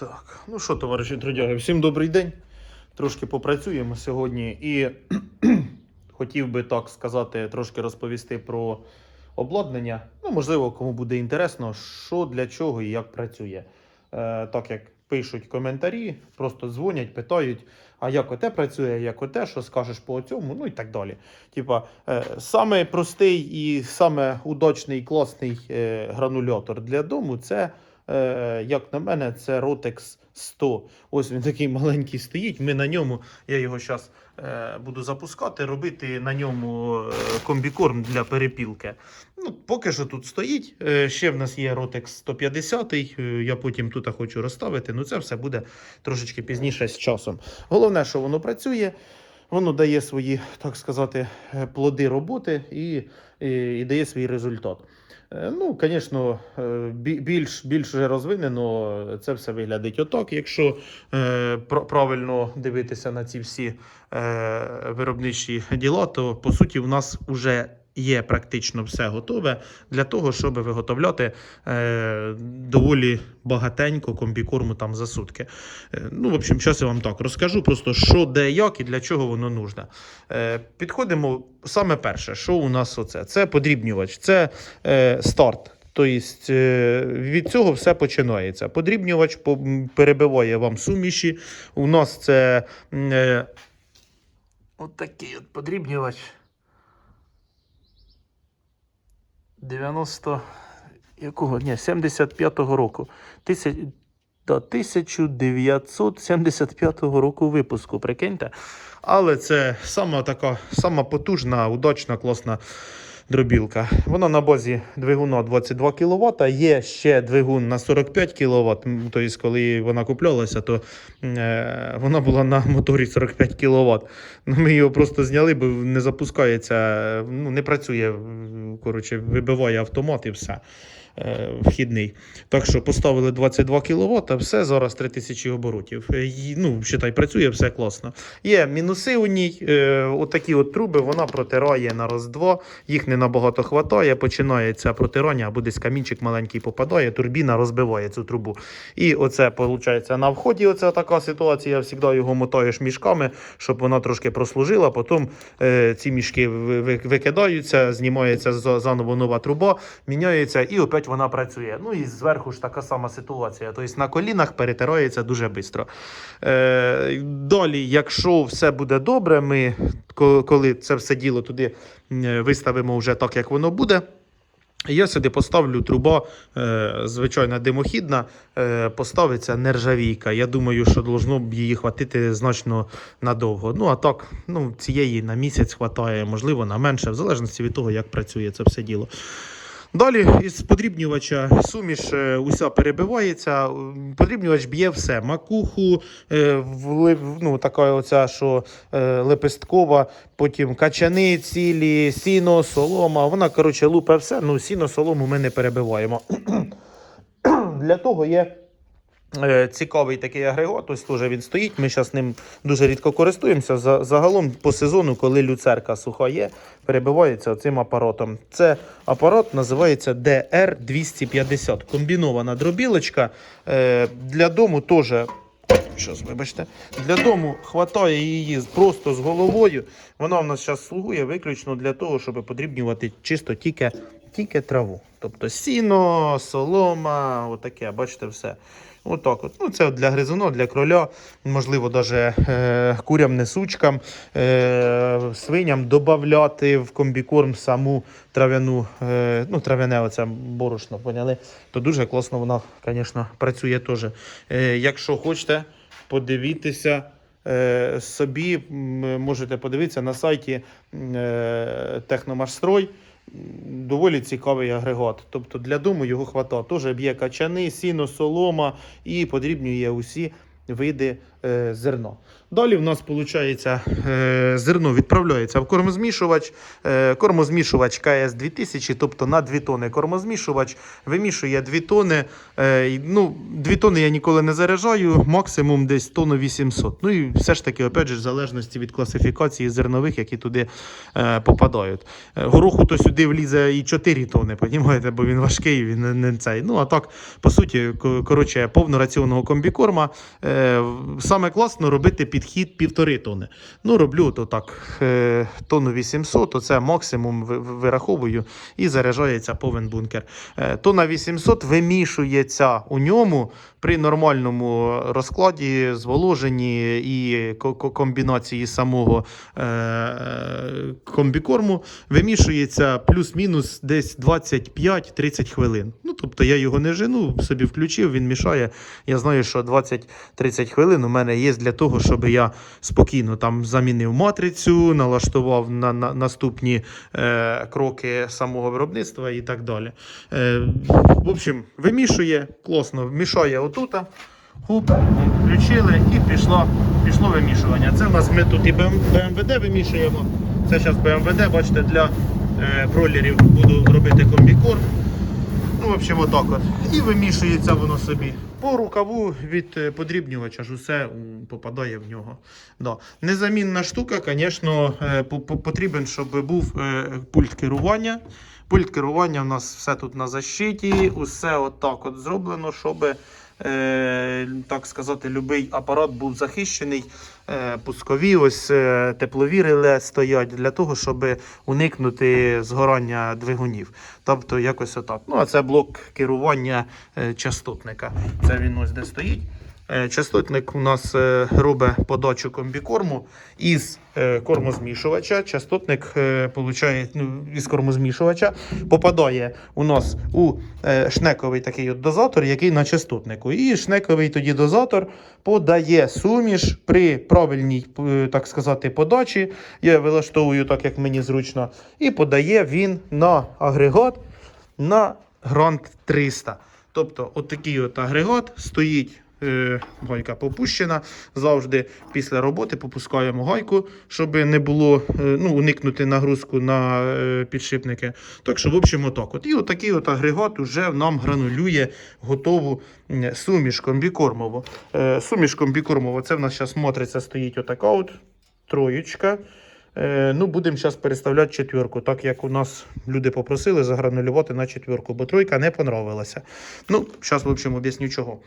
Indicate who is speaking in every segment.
Speaker 1: Так, ну що, товариші трудяги, всім добрий день. Трошки попрацюємо сьогодні і хотів би так сказати, трошки розповісти про обладнання. Ну, можливо, кому буде інтересно, що для чого і як працює. Е, так як пишуть коментарі, просто дзвонять, питають, а як оте працює, як оте, що скажеш по цьому, ну і так далі. Типа, е, саме простий і саме удачний класний е, гранулятор для дому це як на мене, це Rotex 100. Ось він такий маленький стоїть. Ми на ньому, я його зараз е, буду запускати, робити на ньому е, комбікорм для перепілки. Ну, поки що тут стоїть. Е, ще в нас є Rotex 150, е, я потім тут хочу розставити. Ну це все буде трошечки пізніше з часом. Головне, що воно працює. Воно дає свої, так сказати, е, плоди роботи і, і, і дає свій результат. Е, Ну, звісно, е, більш, більш розвинено це все виглядить отак. Якщо е, правильно дивитися на ці всі е, виробничі діла, то по суті в нас вже є практично все готове для того, щоб виготовляти е, доволі багатенько комбікорму там за сутки. Е, ну, в общем, зараз я вам так розкажу, просто що, де, як і для чого воно нужно. Е, підходимо саме перше, що у нас оце? Це подрібнювач, це е, старт. Тобто е, від цього все починається. Подрібнювач перебиває вам суміші. У нас це е, от такий от подрібнювач. 90 якого? Ні, 75-го року. Тисяч, та 1975 року випуску, прикиньте. Але це сама така, сама потужна, удачна, класна дробілка. Вона на базі двигуна 22 кВт, є ще двигун на 45 кВт. Тобто, коли вона куплялася, то е, вона була на моторі 45 кВт. Ну, ми його просто зняли, бо не запускається, ну, не працює, коротше, вибиває автомат і все. Е, Вхідний. Так що поставили 22 кВт, все, зараз 3000 оборотів. Е, Ну, считай, працює, все класно. Є мінуси у ній, е, отакі от труби, вона протирає на раз-два, їх не набагато хватає, починається протирання, або десь камінчик маленький попадає, турбіна розбиває цю трубу. І оце, виходить, на вході оця така ситуація, завжди його мотаєш мішками, щоб вона трошки прослужила, потім ці мішки ви- ви- викидаються, знімається заново нова труба, міняється і опять вона працює. Ну і зверху ж така сама ситуація. Тобто на колінах перетирається дуже швидко. Е, далі, якщо все буде добре, ми коли це все діло туди е, виставимо вже так, як воно буде. Я сюди поставлю труба, е, звичайна димохідна, е, поставиться нержавійка. Я думаю, що должно б її хватити значно надовго. Ну а так, ну, цієї на місяць хватає, можливо, на менше, в залежності від того, як працює це все діло. Далі із подрібнювача суміш е, уся перебивається. Подрібнювач б'є все. Макуху, е, ну, така оця, що е, лепесткова, потім качани цілі, сіно, солома. Вона, коротше, лупе все. Ну, сіно, солому ми не перебиваємо. Для того є. Е, Цікавий такий агрегат, ось теж він стоїть. Ми зараз ним дуже рідко користуємося. Загалом по сезону, коли люцерка суха є, перебивається цим апаратом. Це апарат називається DR250. Комбінована дробілочка. Е, Для дому теж. Щас, вибачте, для дому хватає її просто з головою. Вона в нас зараз слугує виключно для того, щоб подрібнювати чисто тільки, тільки траву. Тобто сіно, солома, отаке, бачите, все. Отак от. Ну, це для гризуна, для кроля, можливо, навіть е, курям, несучкам, е, свиням додати в комбікорм саму трав'яну, е, ну, трав'яне оце борошно, поняли? То дуже класно вона, звісно, працює теж. Е, якщо хочете, подивітися. е, Собі можете подивитися на сайті е, Техномашстрой. Доволі цікавий агрегат. Тобто для дому його хватає. Теж б'є качани, сіно, солома і подрібнює усі види е, зерна. Далі в нас виходить, е, зерно відправляється в кормозмішувач. Е, кормозмішувач КС 2000, тобто на 2 тони кормозмішувач вимішує 2 тони. Е, ну, 2 тони я ніколи не заряджаю, максимум десь тонну 800. Ну і все ж таки, опять же, в залежності від класифікації зернових, які туди попадають. Гороху то сюди влізе і 4 тони, понімаєте, бо він важкий, він не, цей. Ну а так, по суті, ко- коротше, повнораціонного комбікорма. Саме класно робити підхід півтори тони. Ну, роблю то так, е, тонну 800, то це максимум ви- ви- вираховую і заряджається повен бункер. Е, тонна 800 вимішується у ньому при нормальному розкладі, зволоженні і ко- ко- комбінації самого е, комбікорму вимішується плюс-мінус десь 25-30 хвилин. Ну, тобто я його не жену, собі включив, він мішає. Я знаю, що 20-30 хвилин у мене є для того, щоб я спокійно там замінив матрицю, налаштував на, на наступні е, кроки самого виробництва і так далі. Е, в общем, вимішує, класно, вмішає отута. Хуп, включили і пішло, пішло вимішування. Це в нас ми тут і БМВД вимішуємо. Це зараз БМВД, бачите, для е, бройлерів буду робити комбікорм. Ну, в общем, отак от. І вимішується воно собі. По рукаву від е, подрібнювача ж усе попадає в нього. Да. Незамінна штука, звісно, е, по- по- потрібен, щоб був е, пульт керування. Пульт керування у нас все тут на защиті, усе отак от зроблено, щоб, так сказати, будь-який апарат був захищений. Е, пускові, ось е, теплові реле стоять для того, щоб уникнути згорання двигунів. Тобто якось отак. Ну, а це блок керування е, частотника. Це він ось де стоїть. Е, Частотник у нас е, робить подачу комбікорму із е, кормозмішувача. Частотник получає, ну, із кормозмішувача попадає у нас у шнековий такий от дозатор, який на частотнику. І шнековий тоді дозатор подає суміш при правильній, так сказати, подачі. Я вилаштовую так, як мені зручно, і подає він на агрегат на Grand 300. Тобто, отакий от агрегат стоїть. Е, Гайка попущена. Завжди після роботи попускаємо гайку, щоб не було е, ну, уникнути нагрузку на е, підшипники. Так що, в общем, отак. От. І отакий от агрегат вже нам гранулює готову суміш комбікормову. Суміш комбікормову, це в нас зараз матриця стоїть отака от троєчка. Ну, будемо зараз переставляти четвірку, так як у нас люди попросили загранулювати на четвірку, бо тройка не понравилася. Ну, зараз, в общем, об'ясню чого.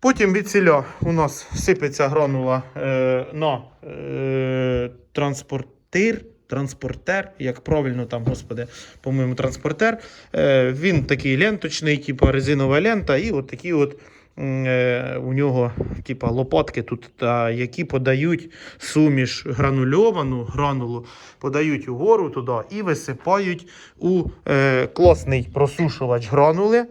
Speaker 1: Потім від ціля у нас сипеться гранула е, на е, транспортир. Транспортер, як правильно там, господи, по-моєму, транспортер. Е, він такий ленточний, типу резинова лента, і от такі от е, у нього типу, лопатки тут, та, які подають суміш гранульовану гранулу, подають угору туди і висипають у е, класний просушувач гранули,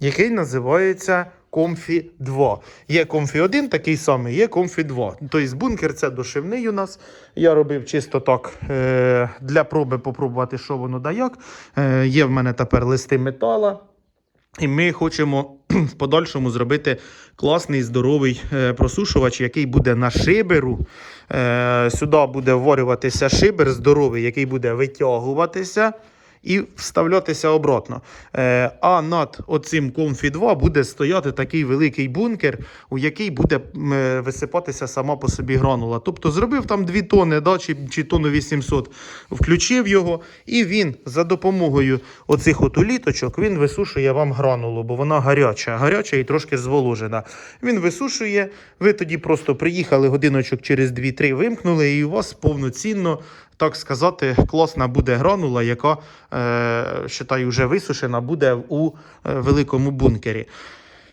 Speaker 1: який називається Comfy 2. Є Comfy 1, такий самий, є Comfy 2. Тобто бункер це дошивний у нас. Я робив чисто так е, для проби попробувати, що воно да як. Е, є в мене тепер листи метала. І ми хочемо в подальшому зробити класний здоровий е, просушувач, який буде на шиберу. Сюди буде вварюватися шибер здоровий, який буде витягуватися і вставлятися обратно. Е, а над оцим Comfy 2 буде стояти такий великий бункер, у який буде е, висипатися сама по собі гранула. Тобто зробив там 2 тони, да, чи, чи тонну 800, включив його, і він за допомогою оцих от уліточок він висушує вам гранулу, бо вона гаряча, гаряча і трошки зволожена. Він висушує, ви тоді просто приїхали годиночок через 2-3, вимкнули, і у вас повноцінно так сказати, класна буде гранула, яка, е, считаю, вже висушена, буде у е, великому бункері.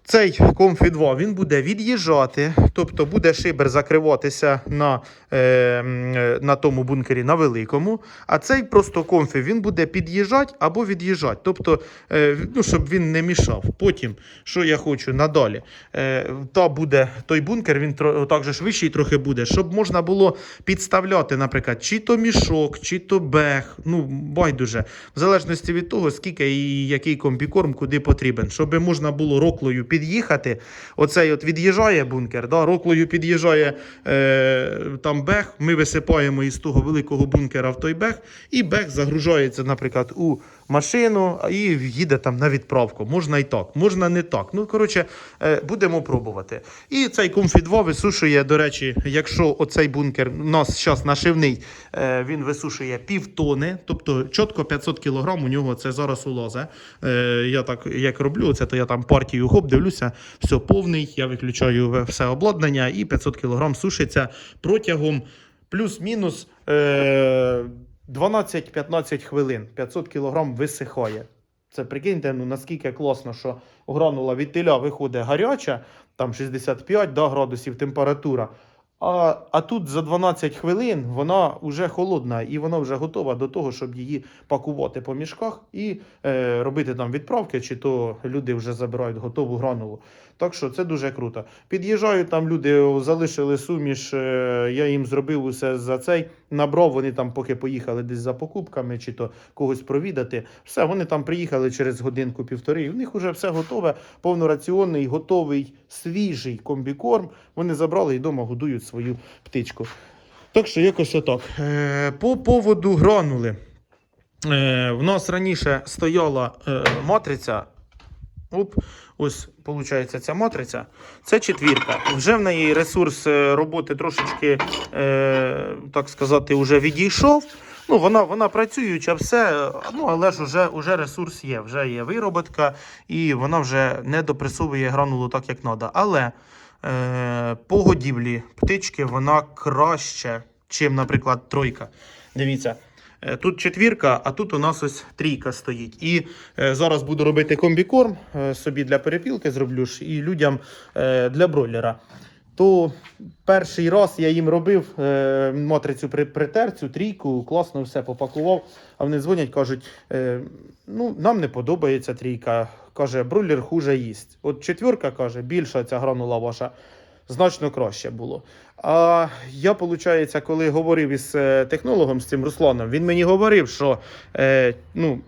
Speaker 1: Цей Comfy 2 він буде від'їжджати, тобто буде шибер закриватися на, е, е, на тому бункері на великому. А цей просто Comfy він буде під'їжджати або від'їжджати. Тобто, е, ну, щоб він не мішав. Потім, що я хочу надалі, е, та буде той бункер, він тро, так же ж вищий трохи буде, щоб можна було підставляти, наприклад, чи то мішок, чи то бег. Ну, байдуже, в залежності від того, скільки і який комбікорм куди потрібен, щоб можна було роклою під'їхати. Оцей от від'їжджає бункер, да, роклою під'їжджає е, там бех. Ми висипаємо із того великого бункера в той бех, і бех загружається, наприклад, у машину і їде там на відправку. Можна і так, можна не так. Ну, коротше, е, будемо пробувати. І цей 2 висушує, до речі, якщо оцей бункер у нас зараз нашивний, е, він висушує півтони, тобто чітко 500 кг у нього це зараз улазе. Е, я так як роблю, це то я там партію хоп, дивлюся, все повний, я виключаю все обладнання і 500 кг сушиться протягом плюс-мінус. 12-15 хвилин 500 кг висихає. Це прикиньте, ну наскільки класно, що гранула від теля виходить гаряча, там 65 да, градусів температура. А, а тут за 12 хвилин вона вже холодна і вона вже готова до того, щоб її пакувати по мішках і е, робити там відправки, чи то люди вже забирають готову гранулу. Так що це дуже круто. Під'їжджають там люди, залишили суміш, е, я їм зробив усе за цей. Набрав, вони там, поки поїхали десь за покупками, чи то когось провідати. Все, вони там приїхали через годинку-півтори. і В них вже все готове, повнораціонний, готовий, свіжий комбікорм. Вони забрали і вдома годують свою птичку. Так що якось отак. Е, по поводу гранули. Е, в нас раніше стояла е, матриця. Оп, ось виходить ця матриця. Це четвірка. Вже в неї ресурс роботи трошечки, е, так сказати, вже відійшов. Ну, вона, вона працююча, все, ну, але ж вже, вже ресурс є, вже є вироботка, і вона вже не допресовує гранулу так, як треба. Але по годівлі птички вона краще, чим, наприклад, тройка. Дивіться. Е, Тут четвірка, а тут у нас ось трійка стоїть. І е, зараз буду робити комбікорм е, собі для перепілки зроблю ж і людям е, для бройлера. То перший раз я їм робив е, матрицю при, притер, цю трійку, класно все попакував. А вони дзвонять, кажуть: е, ну, нам не подобається трійка. Каже, бройлер хуже їсть. От четвірка каже, більша ця гранула ваша значно краще було. А я, виходить, коли говорив із е, технологом, з цим Русланом, він мені говорив, що е, ну,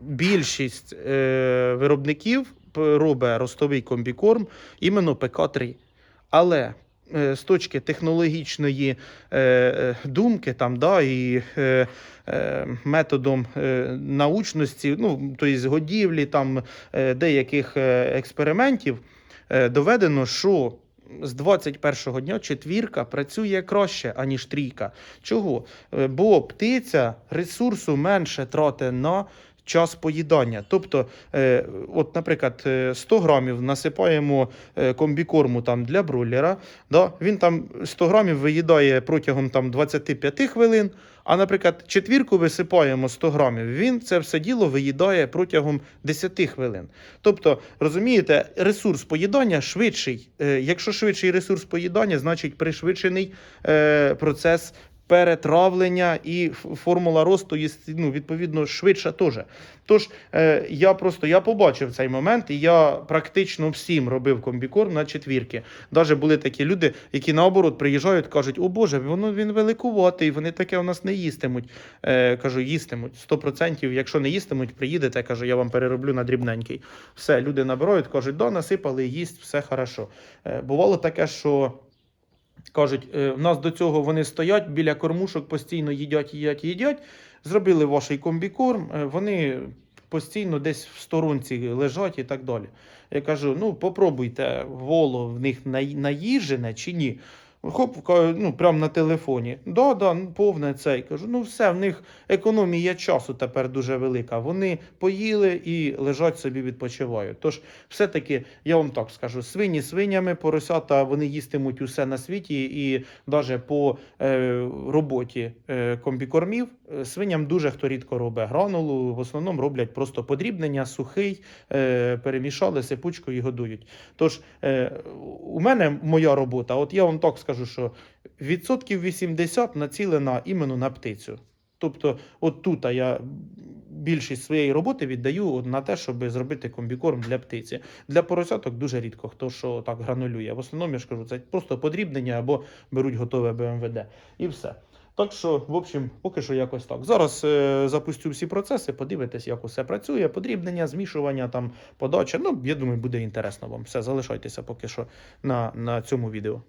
Speaker 1: більшість е, виробників робить ростовий комбікорм іменно ПК-3. Але е, з точки технологічної е, е, думки, там, да, і методом научності, ну, тобто годівлі, там, деяких експериментів, доведено, що з 21-го дня четвірка працює краще, аніж трійка. Чого? Бо птиця ресурсу менше тратить на час поїдання. Тобто, е, от, наприклад, е, 100 грамів насипаємо е, комбікорму там, для бройлера, да? він там 100 грамів виїдає протягом там, 25 хвилин, а, наприклад, четвірку висипаємо 100 грамів, він це все діло виїдає протягом 10 хвилин. Тобто, розумієте, ресурс поїдання швидший. Е, Якщо швидший ресурс поїдання, значить пришвидшений е, процес. Перетравлення і формула росту є ну, відповідно швидша теж. Тож е, я просто я побачив цей момент, і я практично всім робив комбікорм на четвірки. Навіть були такі люди, які наоборот приїжджають, кажуть: о Боже, воно він великуватий, вони таке у нас не їстимуть. Е, кажу, їстимуть 100%. Якщо не їстимуть, приїдете, кажу, я вам перероблю на дрібненький. Все, люди набирають, кажуть, да, насипали, їсть, все хорошо. Е, бувало таке, що. Кажуть, е, в нас до цього вони стоять біля кормушок, постійно їдять, їдять, їдять. Зробили ваш комбікорм, е, вони постійно десь в сторонці лежать і так далі. Я кажу: ну попробуйте воло в них наїжене чи ні. Хоп, ну, прямо на телефоні. Да, да, ну, повне цей. Кажу, ну все, в них економія часу тепер дуже велика. Вони поїли і лежать собі відпочивають. Тож, все-таки, я вам так скажу: свині свинями, поросята вони їстимуть усе на світі, і навіть по е, роботі е, комбікормів е, свиням дуже хто рідко робить гранулу. В основному роблять просто подрібнення, сухий, е, перемішали сипучкою і годують. Тож е, у мене моя робота, от я вам так скажу, що відсотків 80 націлена іменно на птицю. Тобто, от тут я більшість своєї роботи віддаю на те, щоб зробити комбікорм для птиці. Для поросяток дуже рідко хто що так гранулює. В основному я ж кажу, це просто подрібнення або беруть готове БМВД. І все. Так що, в общем, поки що якось так. Зараз е, запустю всі процеси, подивитесь, як усе працює, подрібнення, змішування, там, подача. Ну, я думаю, буде інтересно вам. Все, залишайтеся поки що на, на цьому відео.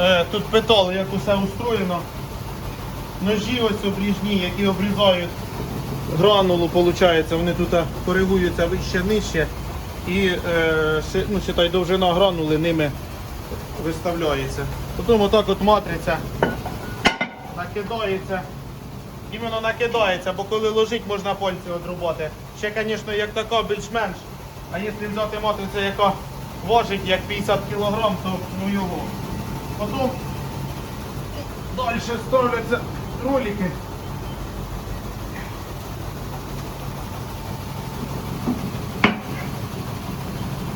Speaker 1: Е, тут питали, як усе устроєно. Ножі ось обріжні, які обрізають гранулу, виходить, вони тут коригуються вище нижче. І е, ну, считай, довжина гранули ними виставляється. Потім отак от матриця накидається. Іменно накидається, бо коли ложить, можна пальці одрубати. Ще, звісно, як така більш-менш. А якщо взяти матрицю, яка важить як 50 кг, то ну його. Потім далі ставляться ролики.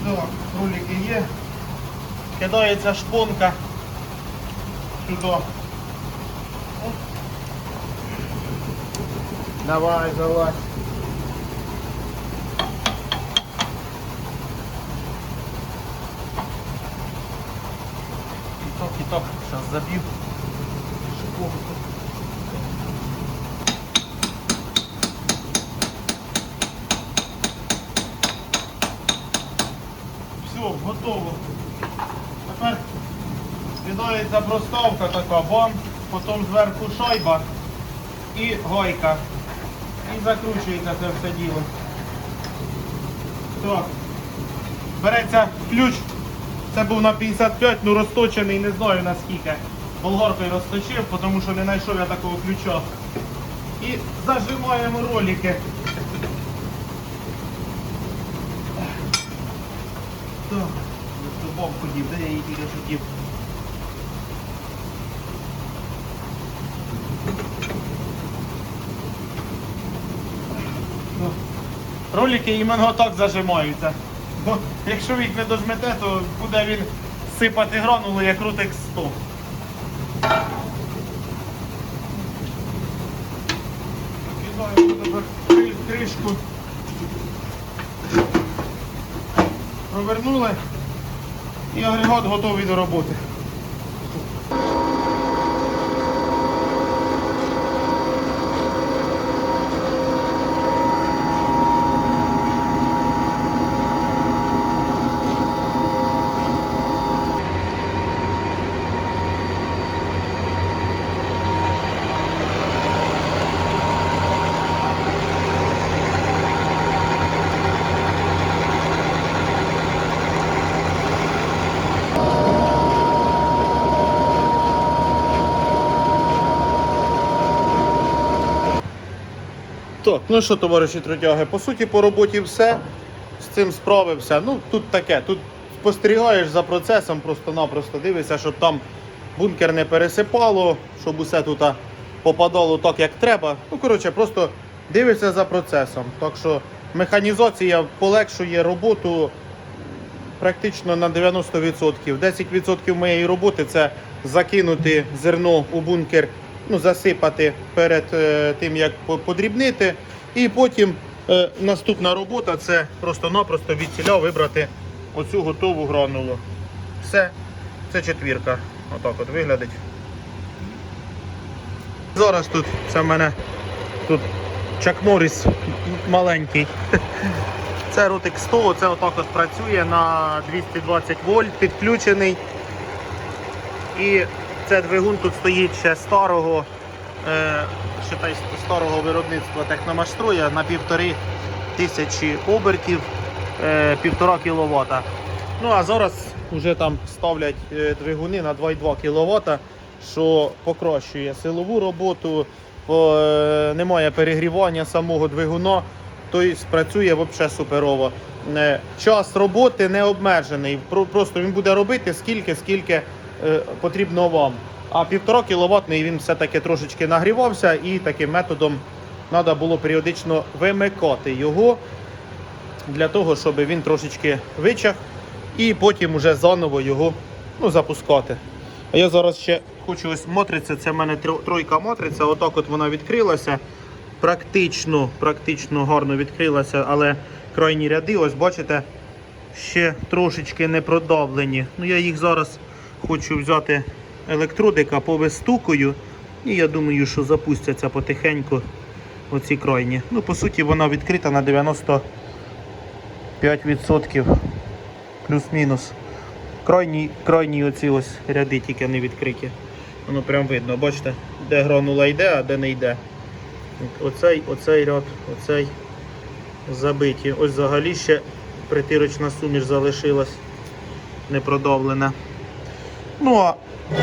Speaker 1: Так, ролики є. Кидається шпонка сюди. Оп. Давай, залазь. Так, зараз заб'ю. Все, готово. Тепер кидається проставка така, бам, потім зверху шайба і гайка. І закручується це все діло. Так. Береться ключ. Це був на 55, ну розточений, не знаю наскільки. Болгаркою розточив, тому що не знайшов я такого ключа. І зажимаємо ролики. Так, бомб подів, де я її тільки. Ну, Ролики іменно так зажимаються. Бо якщо їх не дожмете, то буде він сипати гранули, як рутик 100. Кидаємо кришку. Провернули і агрегат готовий до роботи. Так, ну що, товариші трудяги, по суті, по роботі все. З цим справився. Ну, тут таке, тут спостерігаєш за процесом, просто-напросто дивишся, щоб там бункер не пересипало, щоб усе тут попадало так, як треба. Ну, коротше, просто дивишся за процесом. Так що механізація полегшує роботу практично на 90%. 10% моєї роботи це закинути зерно у бункер, ну, засипати перед е, тим, як подрібнити. І потім е, наступна робота це просто-напросто від ціля вибрати оцю готову гранулу. Все, це четвірка. Отак от виглядить. Зараз тут це в мене тут Чак Морріс маленький. Це Rotix 100, це отак от працює на 220 вольт, підключений. І це двигун тут стоїть ще старого, е, считай, старого виробництва техномашстроя на півтори тисячі обертів, е, півтора кВт. Ну а зараз вже там ставлять е, двигуни на 2,2 кВт, що покращує силову роботу, е, немає перегрівання самого двигуна, тобто працює взагалі суперово. Час роботи не обмежений. Просто він буде робити скільки, скільки потрібно вам. А півтора кіловатний він все-таки трошечки нагрівався і таким методом треба було періодично вимикати його для того, щоб він трошечки вичах і потім уже заново його ну, запускати. А я зараз ще хочу ось матриця, це в мене тройка матриця, отак от вона відкрилася. Практично, практично гарно відкрилася, але крайні ряди, ось бачите, ще трошечки не продавлені. Ну, я їх зараз хочу взяти електродика, повистукаю. І я думаю, що запустяться потихеньку оці крайні. Ну, по суті, вона відкрита на 95% плюс-мінус. Крайні, крайні оці ось ряди тільки не відкриті. Воно прям видно, бачите, де гранула йде, а де не йде. Оцей, оцей ряд, оцей забиті. Ось взагалі ще притирочна суміш залишилась не продовлена. Ну а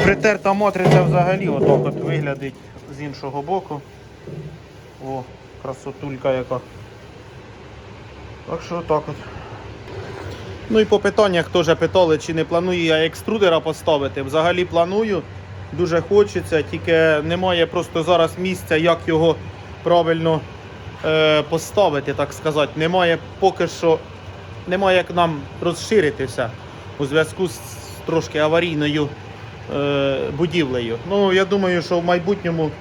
Speaker 1: притерта матриця взагалі отак от виглядить з іншого боку. О, красотулька яка. Так що так от. Ну і по питаннях теж питали, чи не планую я екструдера поставити. Взагалі планую, дуже хочеться, тільки немає просто зараз місця, як його правильно е, поставити, так сказати. Немає поки що, немає як нам розширитися у зв'язку з трошки аварійною е, будівлею. Ну, я думаю, що в майбутньому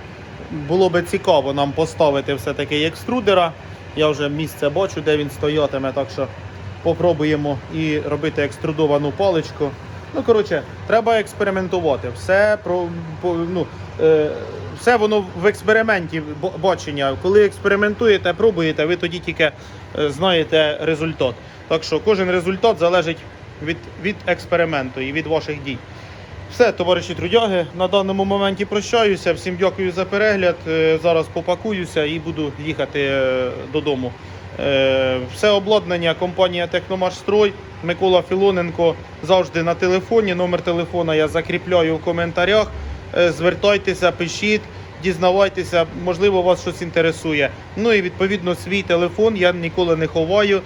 Speaker 1: було би цікаво нам поставити все-таки екструдера. Я вже місце бачу, де він стоятиме, так що попробуємо і робити екструдовану паличку. Ну, коротше, треба експериментувати. Все про ну, е, все воно в експерименті бачення. Коли експериментуєте, пробуєте, ви тоді тільки е, знаєте результат. Так що кожен результат залежить від, від експерименту і від ваших дій. Все, товариші трудяги, на даному моменті прощаюся. Всім дякую за перегляд. Е, Зараз попакуюся і буду їхати е, додому. Е, Все обладнання компанія Техномашстрой, Микола Філоненко завжди на телефоні. Номер телефона я закріпляю в коментарях. Звертайтеся, пишіть, дізнавайтеся, можливо, вас щось інтересує. Ну і відповідно свій телефон я ніколи не ховаю.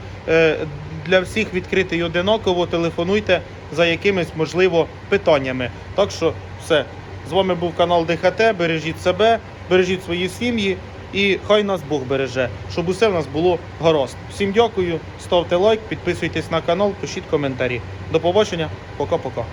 Speaker 1: Для всіх відкритий і одинаково. Телефонуйте за якимись можливо питаннями. Так що все. З вами був канал ДХТ. Бережіть себе, бережіть свої сім'ї і хай нас Бог береже, щоб усе в нас було гаразд. Всім дякую, ставте лайк, підписуйтесь на канал, пишіть коментарі. До побачення, пока-пока.